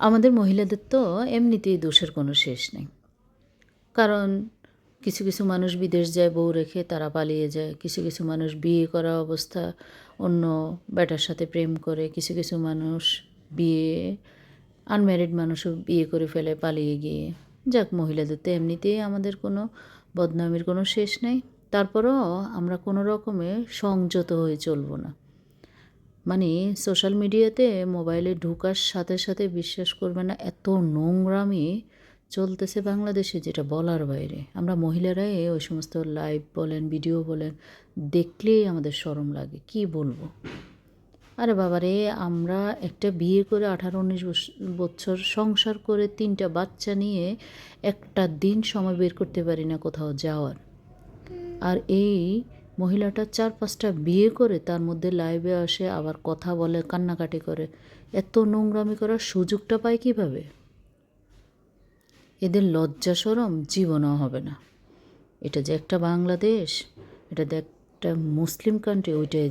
আমাদের মহিলাদের তো এমনিতেই দোষের কোনো শেষ নেই। কারণ কিছু কিছু মানুষ বিদেশ যায়, বউ রেখে তারা পালিয়ে যায়। কিছু কিছু মানুষ বিয়ে করা অবস্থা, অন্য বেটার সাথে প্রেম করে। কিছু কিছু মানুষ বিয়ে আনম্যারিড মানুষও বিয়ে করে ফেলে পালিয়ে গিয়ে। যাক, মহিলাদের তো এমনিতেই আমাদের কোনো বদনামির কোনো শেষ নেই। তারপরেও আমরা কোনো রকমে সংযত হয়ে চলবো না। মানে সোশ্যাল মিডিয়াতে মোবাইলে ঢোকার সাথে সাথে বিশ্বাস করবে না, এত নোংরামি চলতেছে বাংলাদেশে যেটা বলার বাইরে। আমরা মহিলারাই ওই সমস্ত লাইভ বলেন ভিডিও বলেন, দেখলেই আমাদের শরম লাগে, কি বলব? আরে বাবারে, আমরা একটা বিয়ে করে আঠারো উনিশ বছর সংসার করে তিনটা বাচ্চা নিয়ে একটা দিন সময় বের করতে পারি না কোথাও যাওয়ার। আর এই মহিলাটা চার পাঁচটা বিয়ে করে তার মধ্যে লাইভে আসে, আবার কথা বলে, কান্নাকাটি করে। এত নোংরামি করার সুযোগটা পায় কীভাবে? এদের লজ্জা সরম জীবনও হবে না। এটা যে একটা বাংলাদেশ, এটা যে একটা মুসলিম কান্ট্রি ওইটাই